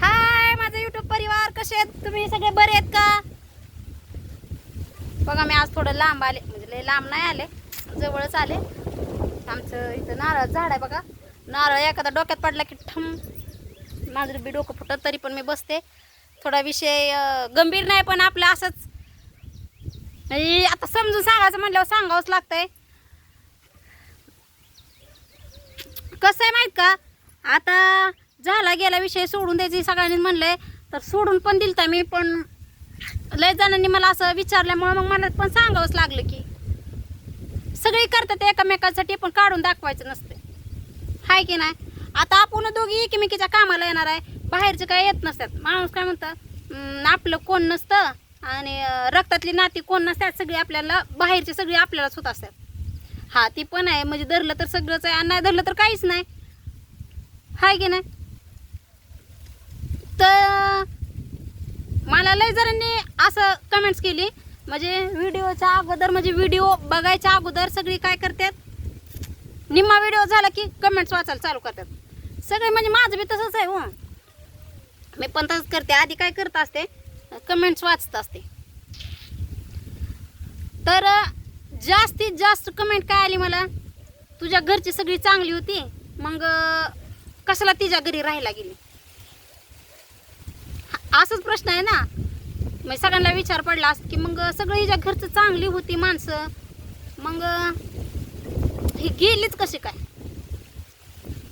हाय माझा युट्यूब परिवार कसे आहेत? तुम्ही सगळे बरे आहेत का? बघा मी आज थोडं लांब आले. म्हणजे लय लांब नाही आले जवळच आले. आमचं इथं नारळ झाड आहे बघा. नारळ एखादा डोक्यात पडला की ठम माझं बी डोकं फुटत तरी पण मी बसते. थोडा विषय गंभीर नाही पण आपलं असंच. आता समजून सांगायचं म्हणल्यावर सांगावंच लागतंय. कसं आहे माहीत का? आता झाला गेला विषय सोडून द्यायची सगळ्यांनी म्हणलंय. तर सोडून पण दिलता मी पण लय जणांनी मला असं विचारल्यामुळं मग मला पण सांगावंच लागलं की सगळी करतात एकमेकांसाठी पण काढून दाखवायचं नसते हाय की नाही? आता आपण दोघी एकमेकीच्या कामाला येणार आहे बाहेरचे काय येत नसतात. माणूस काय म्हणतं आपलं कोण नसतं आणि रक्तातली नाती कोण नसतात सगळी आपल्याला बाहेरचे सगळी आपल्यालाच होत असतात. हा ती पण आहे. म्हणजे धरलं तर सगळंच आहे आणि नाही धरलं तर काहीच नाही. हाय की नाही? तर मला लय जणांनी असं कमेंट्स केली. म्हणजे व्हिडिओच्या अगोदर म्हणजे व्हिडिओ बघायच्या अगोदर सगळी काय करतात? निम्मा व्हिडिओ झाला की कमेंट्स वाचायला चालू करतात. सगळे म्हणजे माझं बी तसंच आहे हो. मी पण तसंच करते. आधी काय करत असते? कमेंट्स वाचत असते. तर जास्तीत जास्त कमेंट काय आली मला? तुझ्या घरची सगळी चांगली होती. मग कशाला तिच्या घरी राहायला गेली? असंच प्रश्न आहे ना. मग सगळ्यांना विचार पडला असं की मग सगळी ज्या घरचं चांगली होती माणसं. मग ही गेलीच कशी काय?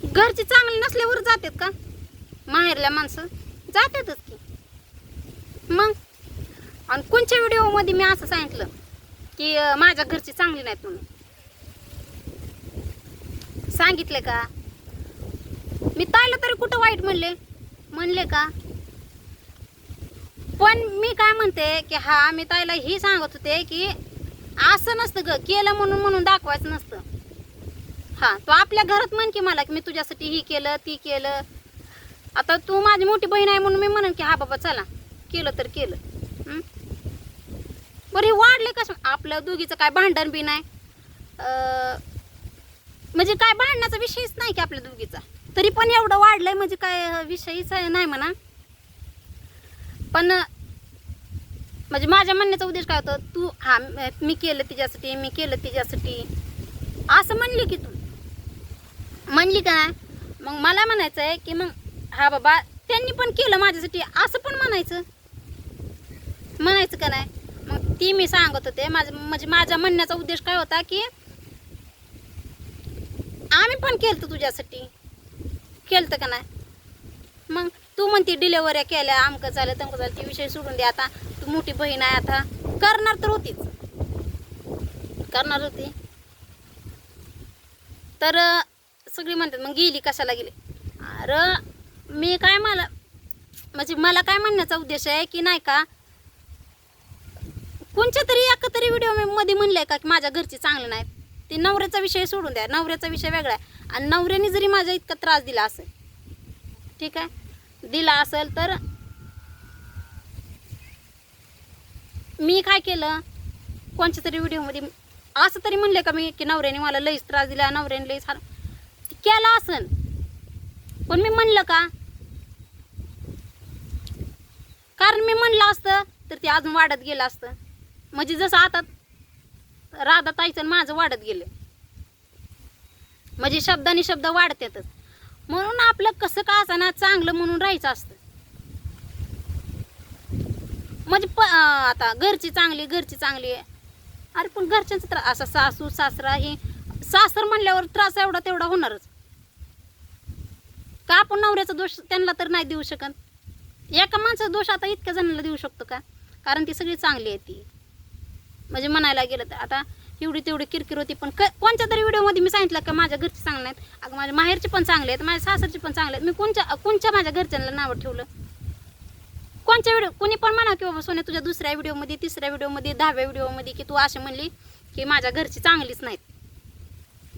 घरची चांगली नसल्यावर जातात का? माहेरल्या माणसं जातातच की. मग आणि कोणत्या व्हिडिओमध्ये मी असं सांगितलं की माझ्या घरची चांगली नाहीत म्हणून? सांगितले का? मी तायला तरी कुठं वाईट म्हणले? म्हणले का? पण मी काय म्हणते की हा मी ताईला ही सांगत होते की असं नसतं ग केलं म्हणून म्हणून दाखवायचं नसतं. हा तो आपल्या घरात म्हण की मला की मी तुझ्यासाठी ही केलं ती केलं. आता तू माझी मोठी बहीण आहे म्हणून मी म्हणन की हा बाबा चला केलं तर केलं. बरं हे वाढले कसं आपल्या दोघीचं काय भांडण बी नाही. म्हणजे काय भांडण्याचा विषयच नाही की आपल्या दोघीचा. तरी पण एवढं वाढलंय म्हणजे काय विषयच नाही म्हणा. पण म्हणजे माझ्या म्हणण्याचा उद्देश काय होतं तू हा मी केलं तिच्यासाठी मी केलं तिच्यासाठी असं म्हणली की तू. म्हणली का? नाही मग मला म्हणायचं आहे की मग हा बाबा त्यांनी पण केलं माझ्यासाठी असं पण म्हणायचं. म्हणायचं का नाही? मग ती मी सांगत होते. माझं म्हणजे माझ्या म्हणण्याचा उद्देश काय होता की आम्ही पण केलं तुझ्यासाठी. केलं का नाही? मग तू म्हणते डिलेवऱ्या केल्या आमकं झालं तमकं झालं ती विषय सोडून दे आता. तू मोठी बहीण आहे आता. करणार तर होतीच. करणार होती. तर सगळी म्हणतात मग गेली कशाला गेली? अरे मी काय मला म्हणजे मला काय म्हणण्याचा उद्देश आहे की नाही का कोणच्या तरी एका तरी व्हिडिओमध्ये म्हणलंय का की माझ्या घरची चांगलं नाही ते नवऱ्याचा विषय सोडून द्या. नवऱ्याचा विषय वेगळा आहे. आणि नवऱ्याने जरी माझा इतका त्रास दिला असेल. ठीक आहे? दिला असेल तर मी काय केलं? कोणच्या तरी व्हिडिओमध्ये असं तरी म्हणले का मी की नवऱ्याने मला लईच त्रास दिला नवऱ्याने लईच हार केला केलं असन पण मी म्हणलं का? कारण मी म्हणलं असतं तर ते अजून वाढत गेलं असतं. म्हणजे जसं आता राधा ताईचं माझं वाढत गेलं. म्हणजे शब्दाने शब्द वाढतातच. म्हणून आपलं कसं का असं चांगलं म्हणून राहायचं असतं. म्हणजे प आता घरची चांगली घरची चांगली. आहे अरे पण घरच्यांचा त्रास असा सासू सासरा हे सासर म्हणल्यावर त्रास एवढा तेवढा होणारच. का आपण नवऱ्याचा दोष त्यांना तर नाही देऊ शकत? एका माणसाचा दोष आता इतक्या जणांना देऊ शकतो का? कारण ती सगळी चांगली आहे ती. म्हणजे म्हणायला गेलं तर आता एवढी तेवढी किरकिर होती. पण क कोणत्या तरी व्हिडिओमध्ये मी सांगितलं का माझ्या घरचे चांगले आहेत? अगं माझ्या माहेरचे पण चांगले आहेत माझ्या सासरचे पण चांगले आहेत. मी कोणच्या कोणच्या माझ्या घरच्यांना नावं ठेवलं? कोणच्या व्हिडिओ कोणी पण म्हणा की बाबा सोने तुझ्या दुसऱ्या व्हिडिओमध्ये तिसऱ्या व्हिडिओमध्ये दहाव्या व्हिडिओमध्ये की तू असे म्हणली की माझ्या घरची चांगलीच नाहीत.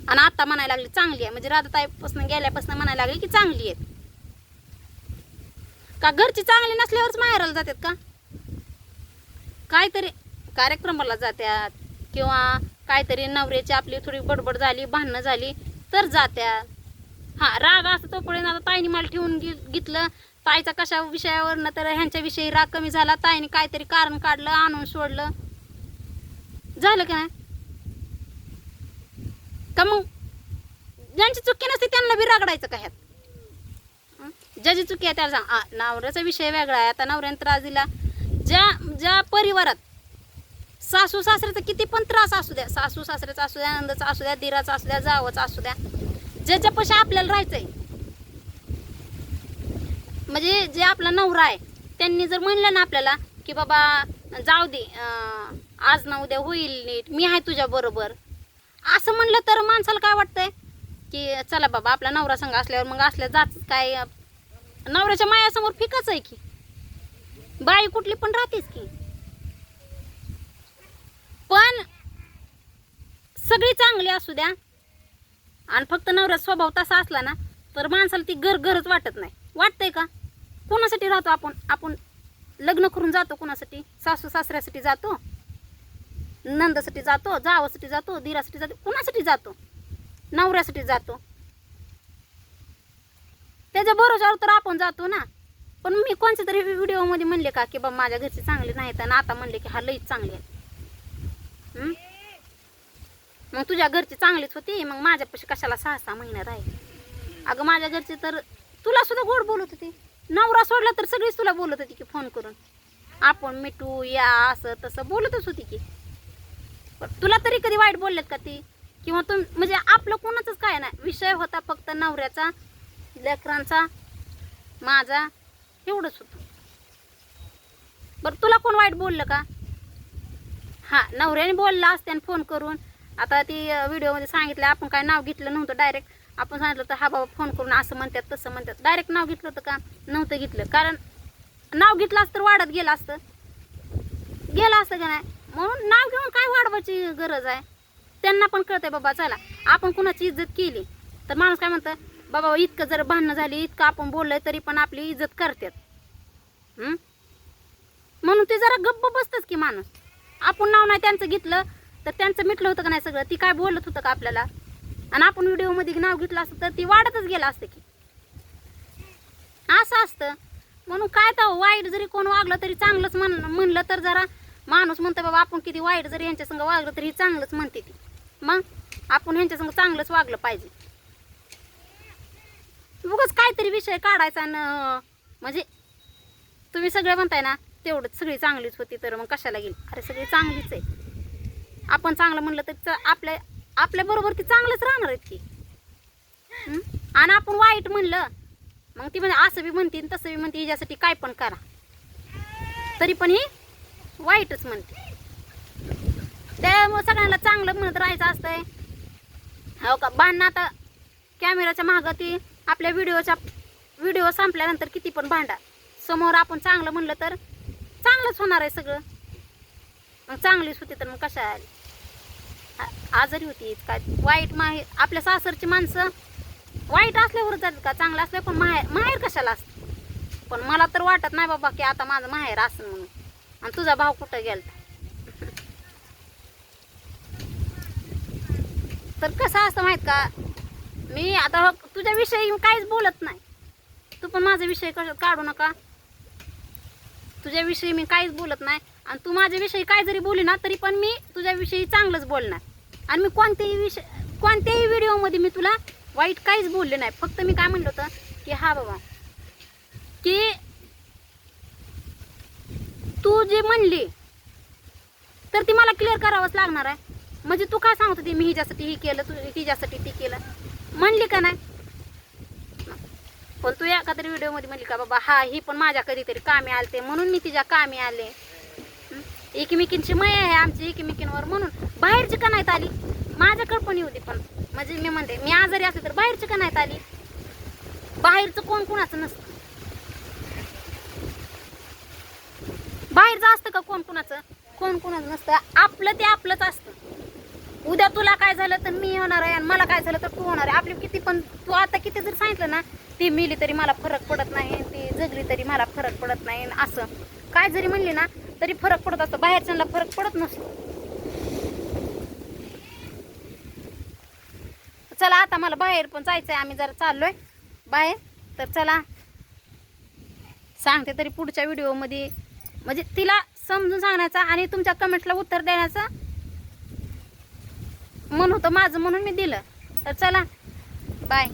आणि आता म्हणायला लागली चांगली आहे. म्हणजे राधाताईपासून गेल्यापासून म्हणायला लागली की चांगली आहेत. का घरची चांगली नसल्यावरच माहेराला जातात का? काहीतरी कार्यक्रमाला जात्यात किंवा काहीतरी नवऱ्याची आपली थोडी बडबड झाली भांडणं झाली तर जात्या. हा राग असतो तोपर्यंत आता ताईने मला ठेवून घेतलं. ताईचा कशा विषयावरनं तर ह्यांच्या विषयी राग कमी झाला ताईने काहीतरी कारण काढलं आणून सोडलं. झालं का नाही? का मग ज्यांची चुकी नसते त्यांना बी रागडायचं का ह्यात? ज्याची चुकी आहे त्याला सांग. नवऱ्याचा विषय वेगळा आहे. आता नवऱ्याने त्रास दिला. ज्या ज्या परिवारात सासू सासऱ्याचा किती पण त्रास असू द्या. सासू सासऱ्याचा असू द्या आनंदाचा असू द्या दिराचा असू द्या जावाचा असू द्या. ज्याच्यापाशी आपल्याला राहायचंय. म्हणजे जे आपला नवरा आहे त्यांनी जर म्हणलं ना आपल्याला की बाबा जाऊ दे आज ना उद्या होईल नीट मी आहे तुझ्या बरोबर. असं म्हणलं तर माणसाला काय वाटतंय? की चला बाबा आपला नवरा संघ असल्यावर मग असल्या जात काय? नवऱ्याच्या मायासमोर फिकच आहे की. बाई कुठली पण राहतेच की. पण सगळी चांगली असू द्या. आणि फक्त नवरा स्वभाव तसा असला ना तर माणसाला ती घर गरज वाटत नाही. वाटतंय का? कोणासाठी राहतो आपण? आपण लग्न करून जातो कोणासाठी? सासू सासऱ्यासाठी जातो? नंदासाठी जातो? जावासाठी जातो? दिरासाठी जातो? कोणासाठी जातो? नवऱ्यासाठी जातो. त्याच्या भरोशावर तर आपण जातो ना. पण मी कोणत्या तरी व्हिडिओमध्ये म्हणले का की बाबा माझ्या घरचे चांगले नाहीत आणि आता म्हणले की हा लईच चांगले आहे मग तुझ्या घरची चांगलीच होती मग माझ्यापाशी कशाला सहा सहा महिना राहील? अगं माझ्या घरची तर तुला सुद्धा गोड बोलत होती. नवरा सोडला तर सगळीच तुला बोलत होती की फोन करून. आपण मिठू या असं तसं बोलतच होती की. पण तुला तरी कधी वाईट बोललेत का ती? किंवा तुम म्हणजे आपलं कोणाचंच काय नाही. विषय होता फक्त नवऱ्याचा लेकरांचा माझा एवढंच होतं. बरं तुला कोण वाईट बोललं का? हां नवऱ्याने बोलला असत्याने फोन करून. आता ती व्हिडिओमध्ये सांगितलं आपण काय नाव घेतलं नव्हतं डायरेक्ट आपण सांगितलं तर हा बाबा फोन करून असं म्हणतात तसं म्हणतात. डायरेक्ट नाव घेतलं होतं का? नव्हतं घेतलं. कारण नाव घेतलं असतं तर वाढत गेलं असतं. गेलं असतं का नाही? म्हणून नाव घेऊन काय वाढवायची गरज आहे? त्यांना पण कळतंय बाबा चला आपण कुणाची इज्जत केली? तर माणूस काय म्हणतं बाबा इतकं जर भांडणं झाली इतकं आपण बोललंय तरी पण आपली इज्जत करतात. म्हणून ते जरा गप्प बसतच की माणूस. आपण नाव नाही त्यांचं घेतलं तर त्यांचं मिटलं होतं का नाही सगळं? ती काय बोलत होतं का आपल्याला? आणि आपण व्हिडिओमध्ये नाव घेतलं असतं तर ती वाढतच गेलं असतं की. असं असतं. म्हणून काय तर हो, वाईट जरी कोण वागलं तरी चांगलंच म्हण म्हणलं तर जरा माणूस म्हणतं बाबा आपण किती वाईट जरी यांच्यासंग वागलं तरी चांगलंच म्हणते ती. मग आपण ह्यांच्यासंग चांगलंच वागलं पाहिजे. उगाच काहीतरी विषय काढायचा आणि म्हणजे तुम्ही सगळे म्हणताय ना तेवढंच सगळी चांगलीच होती तर मग कशाला गेली? अरे सगळी चांगलीच आहे. आपण चांगलं म्हणलं तर आपल्या आपल्या बरोबर ती चांगलंच राहणार आहेत की. आणि आपण वाईट म्हणलं मग ती म्हणजे असं बी म्हणते आणि तसं बी म्हणते हिच्यासाठी काय पण करा. तरी पण ही वाईटच म्हणते. त्यामुळे सगळ्यांना चांगलं म्हणत राहायचं असतंय. हो का? भांडणं आता कॅमेराच्या मागं ती आपल्या व्हिडिओच्या व्हिडिओ संपल्यानंतर किती पण भांडा. समोर आपण चांगलं म्हणलं तर चांगलंच होणार आहे सगळं. मग चांगलीच होती तर मग कशा आली? आजारी होती काय वाईट माहेर आपल्या सासरची माणसं वाईट असल्यावर जात का? चांगलं असल्यावर पण माहेर माहेर कशाला असतं? पण मला तर वाटत नाही बाबा की आता माझं माहेर असं म्हणून. आणि तुझा भाव कुठं गेला तर कसं असतं माहीत का? मी आता तुझ्याविषयी काहीच बोलत नाही. तू पण माझा विषय कशात काढू नका. तुझ्याविषयी मी काहीच बोलत नाही. आणि तू माझ्याविषयी काय जरी बोली ना तरी पण मी तुझ्याविषयी चांगलंच बोलणार. आणि मी कोणत्याही विषय कोणत्याही व्हिडिओमध्ये मी तुला वाईट काहीच बोलले नाही. फक्त मी काय म्हणलं होतं की हा बाबा की तू जे म्हणली तर ती मला क्लिअर करावंच लागणार आहे. म्हणजे तू काय सांगत होती मी हिच्यासाठी ही केलं तू हिच्यासाठी ती केलं? म्हणली का नाही? पण तू एका तरी व्हिडिओमध्ये म्हणली का बाबा हा ही पण माझ्या कधीतरी कामी आलते म्हणून मी तिच्या कामी आले. एकमेकींची मय आहे आमची एकमेकींवर म्हणून. बाहेरची का नाहीत आली? माझ्याकडे पण येऊ दे पण. म्हणजे मी म्हणते मी आजारी असले तर बाहेरची का नाहीत आली? बाहेरचं कोण कोणाचं नसतं. बाहेरचं असतं का कोण कोणाचं? कोण कोणाचं नसतं. आपलं ते आपलंच असतं. उद्या तुला काय झालं तर मी होणार आहे आणि मला काय झालं तर तू होणार आहे. आपली किती पण तू आता किती जर सांगितलं ना ती मिली तरी मला फरक पडत नाही ती जगली तरी मला फरक पडत नाही असं. काय जरी म्हणली ना तरी फरक पडत असतो. बाहेरच्यांना फरक पडत नसतो. चला आता मला बाहेर पण जायचंय. आम्ही जरा चाललोय बाहेर. तर चला सांगते तरी पुढच्या व्हिडिओमध्ये. म्हणजे तिला समजून सांगण्याचा आणि तुमच्या कमेंटला उत्तर देण्याचं मन होतं माझं म्हणून मी दिलं. तर चला बाय.